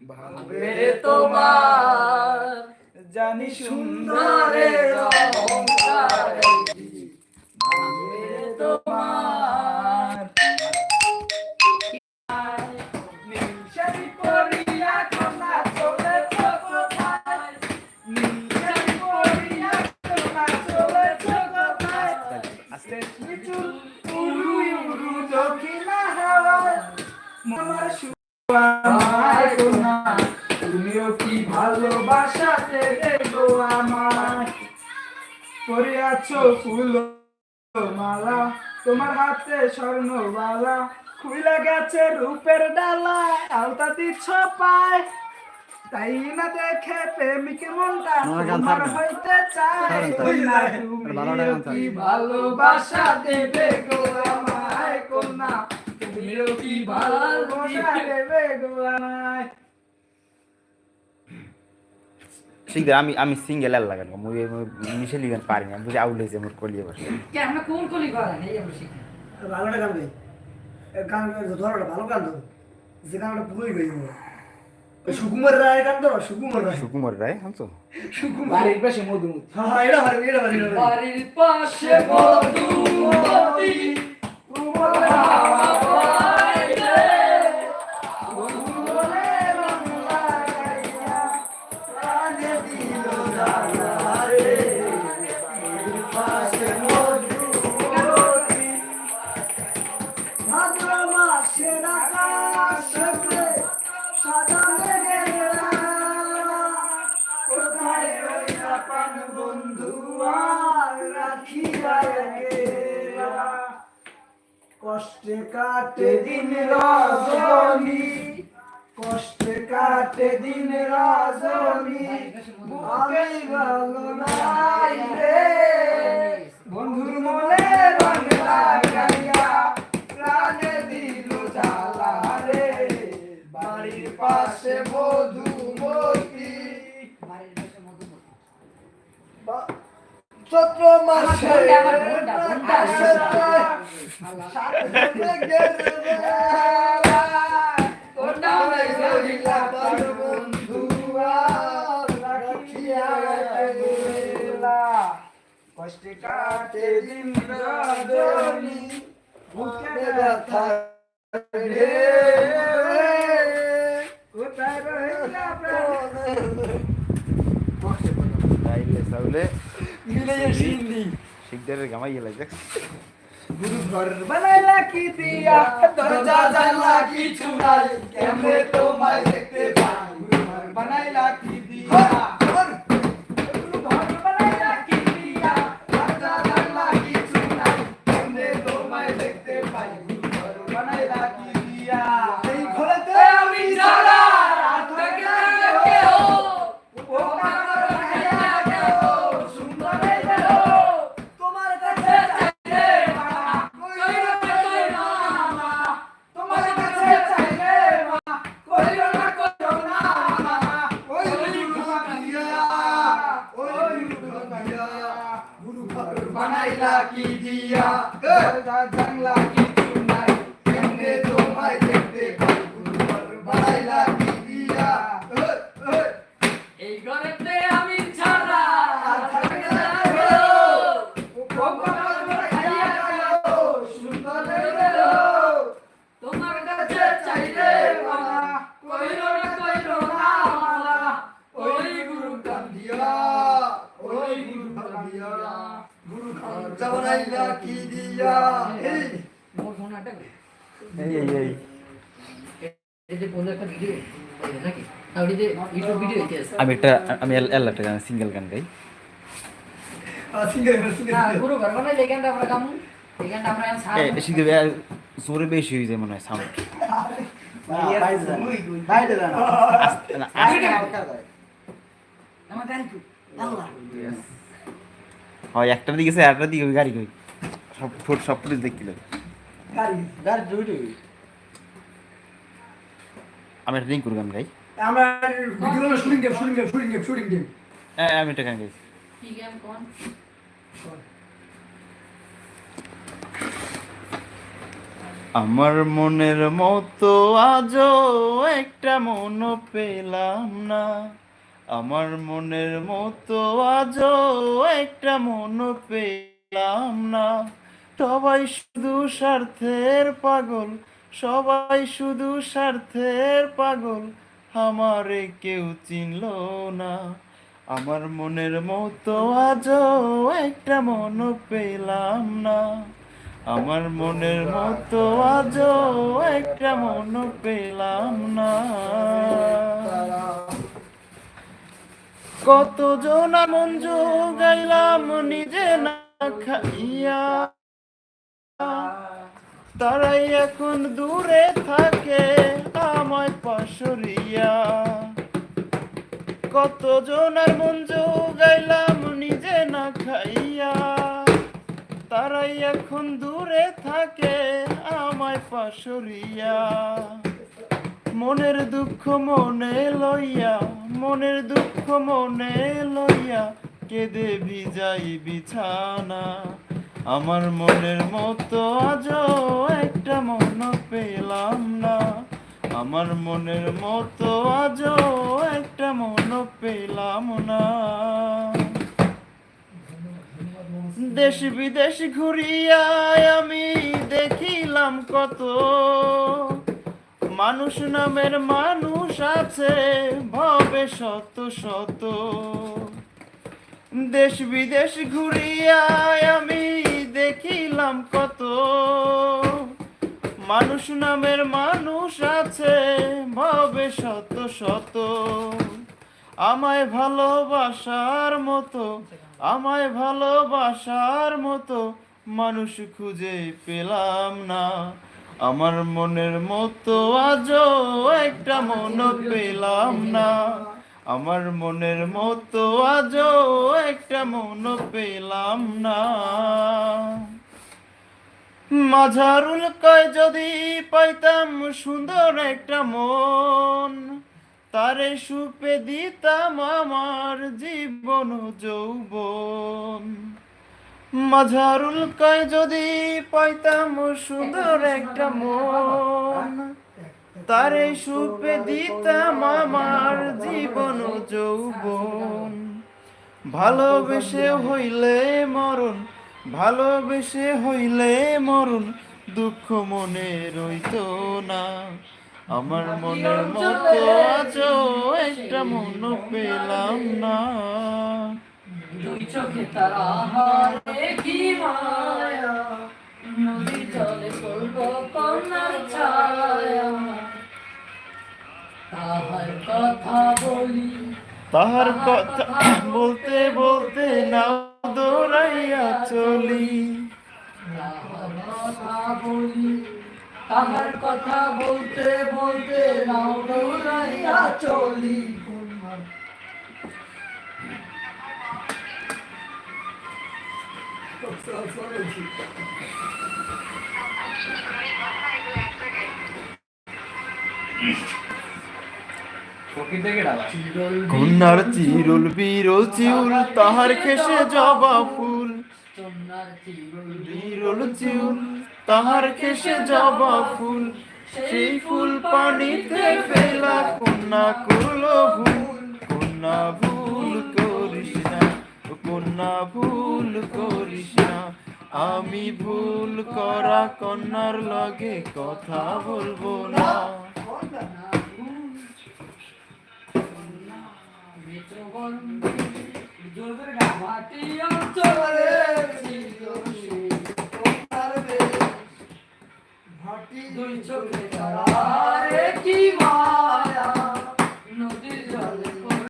ভাঙবে তোমার জানি সুন্দরের তুমিও কি পরে আছো ফুল মালা তোমার হাতে স্বর্ণবালা খুইলা গেছে রূপের ডালা আলতা দিচ্ছ পায় তাই না দেখে প্রেমিক মনটা তোমার হইতে চায় কি ভালোবাসা দেবে গো আমায় কন্যা। তুমিও কি আমি আমি সিঙ্গেল এল লাগান। মুই মিশে লিগান পারি না বুঝে আউলে যে মোর কলিয়ে বসে কে আমরা কোন কলি করেন এই আমরা শিখি। ভালো গান গাই গান ধরো ভালো গান ধরো যে গানটা ভুলে গই সুকুমার রায় গান ধরো সুকুমার রায়। সুকুমার রায় হ্যাঁ তো। সুকুমার বাড়ির পাশে মধু হ্যাঁ এটা এটা ভালো এটা ভালো বাড়ির পাশে মধুমতি। কাটে দিন রজনী, কষ্টে কাটে দিন রজনী, ভালো নাই রে। বন্ধুর মনে রং লাগাইয়া, প্রাণে দিল জ্বালা রে। বাড়ির পাশে মধুমতি বাড়ির পাশে মধুমতি বা- চৈত্র মাসে আমার বোনটা, বোনটা, বোনটা। আল্লাহ সাথে গেলা কোনটা রইলা প্রাণ বন্ধু আর রাখিয়া গেলা কষ্টে কাটে দিন রজনী বুকে ব্যথা রে। কোথায় রইলা তাইলে তাহলে মিলে সিন্ধি শিখদের গামাই লাগে গুরু ঘর বানাইলা কি দিয়া দরজা জানলা কি নাই কেমনে তোমায় দেখতে পাই গুরু ঘর বানাইলা কি দিয়া খাজা বানাইলা কি দিয়া? এই, এই এই। আমি একটা আমি একটা গান সিঙ্গেল গান গাই। জোরে বেশি হয়ে যায় মনে হয় সাউন্ড আমার গান হয় একটার দিকে একটার দিকে গাড়ি কই? সব ফুট সব লাগে। আমি একটা রিং করি গাই। হ্যাঁ আমি একটা গান গাইছি আমার মনের মতো আজও একটা মন পেলাম না। আমার মনের মতো আজও একটা মন পেলাম না। সবাই শুধু স্বার্থের পাগল, সবাই শুধু স্বার্থের পাগল, আমারে কেউ চিনল না। আমার মনের মতো আজও একটা মন পেলাম না। আমার মনের মতো আজও একটা মন পেলাম না। কত জনা মঞ্জ গাইলাম নিজে না খাইয়া। তারাই এখন দূরে থাকে, আমায় পাশরিয়া। কত জনার মঞ্জ গাইলাম নিজে না খাইয়া। তারাই এখন দূরে থাকে, আমায় পাশরিয়া। মনের দুঃখ মনে লইয়া মনের দুঃখ মনে লইয়া কেঁদে ভিজাই বিছানা। আমার মনের মতো আজও একটা মন পেলাম না। আমার মনের মতো আজও একটা মন পেলাম না। দেশ বিদেশ ঘুরিয়া আমি দেখিলাম কত। মানুষ নামের মানুষ আছে, ভবে শত শত। দেশ বিদেশ ঘুরিয়া আমি দেখিলাম কত। মানুষ নামের মানুষ আছে, ভবে শত শত। আমায় ভালোবাসার মতো, আমায় ভালোবাসার মতো মানুষ খুঁজে পেলাম না। আমার মনের মতো আজও একটা মন পেলাম না। আমার মনের মতো আজও একটা মন পেলাম না। মাঝারুল কয়, যদি পাইতাম সুন্দর একটা মন, তারে সুপে দিতাম আমার জীবন যৌবন। মাঝারুল কয়, যদি পাইতাম সুন্দর একটা মন, তারে সুপে দিতাম আমার জীবন যৌবন। ভালোবেসে হইলে মরণ, ভালোবেসে হইলে মরণ, দুঃখ মনে রইতো না। আমার মনের মতো আজও একটা মন পেলাম না। চোখে তারা হারে কি মায়া? নদী জলে পড়ব কন্যার ছায়া। তাহার কথা বলি তাহার কথা বলতে বলতে না দৌড়াইয়া চলি। কথা বলি তাহার কথা বলতে বলতে নাও দৌড়াইয়া চলি। কন্যার চিরুল বিরল চিউল, তাহার খেসে জবা ফুল। বিরল চিউল, তাহার খেসে জবা ফুল। সেই ফুল পানিতে ফেলা কন্যা করল ভুল কন্যা কন্যা ভুল করিস না। আমি ভুল করা কন্যার লগে কথা বলব না। মাটি অঞ্চলে।